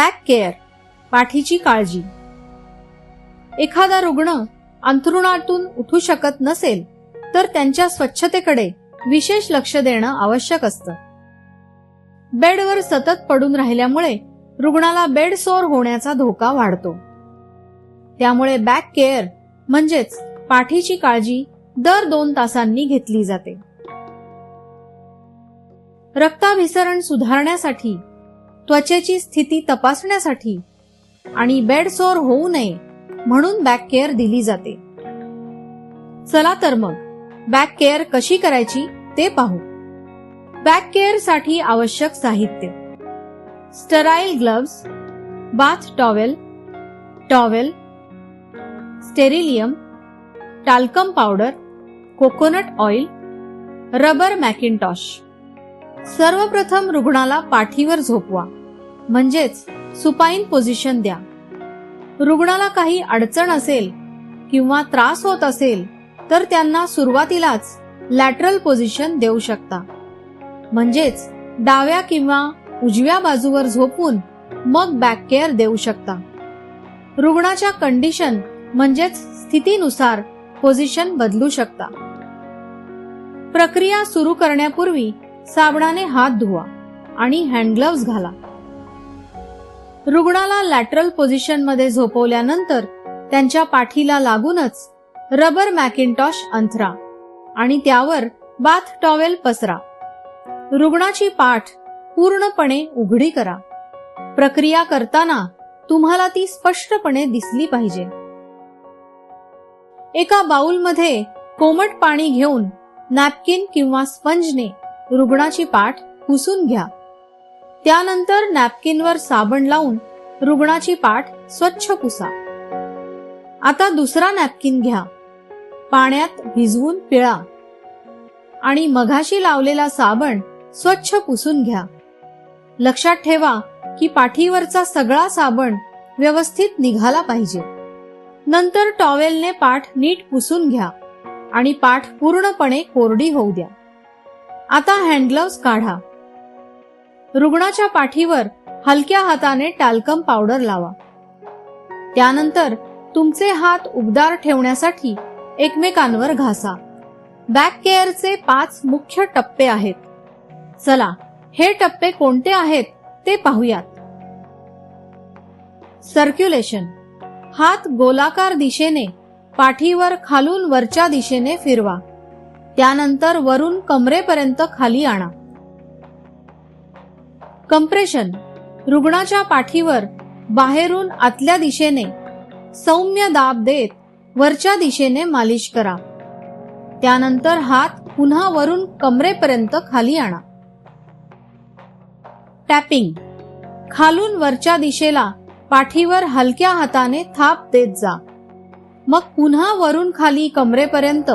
Back care पाठीची काळजी. एखादा रुग्ण अंथरुणातून उठू शकत नसेल तर त्यांच्या स्वच्छतेकडे विशेष लक्ष देणं आवश्यक असतं. बेडवर सतत पडून राहिल्यामुळे रुग्णाला बेड सोर होण्याचा धोका वाढतो. त्यामुळे बॅक केअर म्हणजेच पाठीची काळजी दर दोन तासांनी घेतली जाते. रक्ताभिसरण सुधारण्यासाठी त्वचेची स्थिती तपासण्यासाठी आणि बेड सोर होऊ नये म्हणून बॅक केअर दिली जाते. चला तर मग बॅक केअर कशी करायची ते पाहू. बॅक केअरसाठी आवश्यक साहित्य. Sterile gloves bath towel towel sterillium talcum powder coconut oil rubber mackintosh सर्वप्रथम रुग्णाला पाठीवर झोपवा. म्हणजेच सुपाईन पोझिशन द्या. रुग्णाला काही अडचण असेल किंवा त्रास होत असेल तर त्यांना सुरुवातीलाच लॅटरल पोझिशन देऊ शकता. म्हणजेच डाव्या किंवा उजव्या बाजूवर झोपून मग बॅक केअर देऊ शकता. रुग्णाच्या कंडिशन म्हणजेच स्थितीनुसार पोझिशन बदलू शकता. प्रक्रिया सुरू करण्यापूर्वी साबणाने हात धुवा आणि हँडग्लव्स घाला. रुग्णाला लॅटरल पोझिशनमध्ये झोपवल्यानंतर त्यांच्या पाठीला लागूनच रबर मॅकिनटॉश अंथरा आणि त्यावर बाथ टॉवेल पसरा. रुग्णाची पाठ पूर्णपणे उघडी करा. प्रक्रिया करताना तुम्हाला ती स्पष्टपणे दिसली पाहिजे. एका बाउलमध्ये कोमट पाणी घेऊन नॅपकिन किंवा स्पंजने रुग्णाची पाठ पुसून घ्या. त्यानंतर नॅपकिनवर साबण लावून रुग्णाची पाठ स्वच्छ पुसा. आता दुसरा नॅपकिन घ्या. पाण्यात भिजवून पिळा. आणि मघाशी लावलेला साबण स्वच्छ पुसून घ्या. लक्षात ठेवा की पाठीवरचा सगळा साबण व्यवस्थित निघाला पाहिजे. नंतर टॉवेलने पाठ नीट पुसून घ्या आणि पाठ पूर्णपणे कोरडी होऊ द्या. आता हँडग्लव्स काढा. रुग्णाच्या पाठीवर हलक्या हाताने टाल्कम पावडर लावा. त्यानंतर तुमचे हात उबदार ठेवण्यासाठी एकमेकांवर घासा. बॅक केअरचे पाच मुख्य टप्पे आहेत. चला हे टप्पे कोणते आहेत ते पाहूयात. सर्क्युलेशन हात गोलाकार दिशेने पाठीवर खालून वरच्या दिशेने फिरवा. त्यानंतर वरून कमरेपर्यंत खाली आणा. कंप्रेशन रुग्णाच्या पाठीवर बाहेरून आतल्या दिशेने सौम्य दाब देत वरच्या दिशेने मालिश करा. त्यानंतर हात पुन्हा वरून कमरेपर्यंत खाली आणा. टॅपिंग. खालून वरच्या दिशेला पाठीवर हलक्या हाताने थाप देत जा. मग पुन्हा वरून खाली कमरेपर्यंत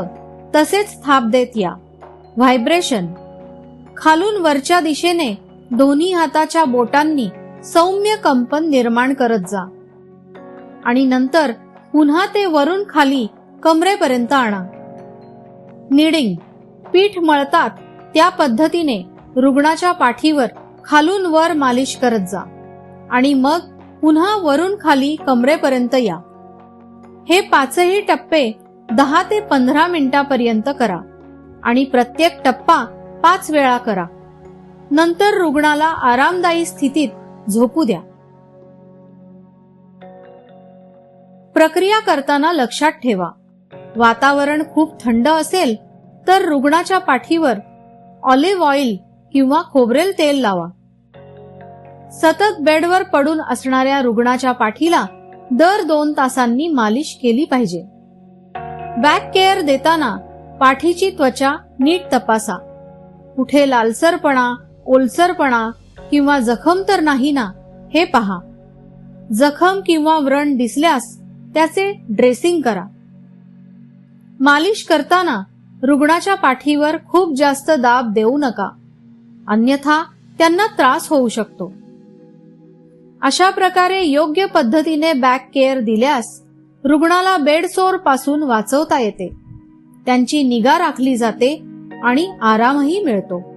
तसेच थाप देत या. व्हायब्रेशन. खालून वरच्या दिशेने दोन्ही हाताच्या बोटांनी सौम्य कंपन निर्माण करत जा. आणि नंतर पुन्हा ते वरून खाली कमरेपर्यंत आणा. निडिंग. पीठ मळतात त्या पद्धतीने रुग्णाच्या पाठीवर खालून वर मालिश करत जा. आणि मग पुन्हा वरून खाली कमरेपर्यंत या. हे पाचही टप्पे दहा ते पंधरा मिनिटापर्यंत करा. आणि प्रत्येक टप्पा पाच वेळा करा. नंतर रुग्णाला आरामदायी स्थितीत झोपू द्या. प्रक्रिया करताना लक्षात ठेवा. वातावरण खूप थंड असेल तर रुग्णाच्या पाठीवर ऑलिव्ह ऑइल किंवा खोबरेल तेल लावा. सतत बेडवर पडून असणाऱ्या रुग्णाच्या पाठीला दर दोन तासांनी मालिश केली पाहिजे. बॅक केअर देताना पाठीची त्वचा नीट तपासा. कुठे लालसरपणा ओलसरपणा किंवा जखम तर नाही ना हे पहा. जखम किंवा व्रण दिसल्यास त्याचे ड्रेसिंग करा. मालिश करताना रुग्णाच्या पाठीवर खूप जास्त दाब देऊ नका. अन्यथा त्यांना त्रास होऊ शकतो. अशा प्रकारे योग्य पद्धतीने बॅक केअर दिल्यास रुग्णाला बेडसोरपासून वाचवता येते. त्यांची निगा राखली जाते आणि आरामही मिळतो.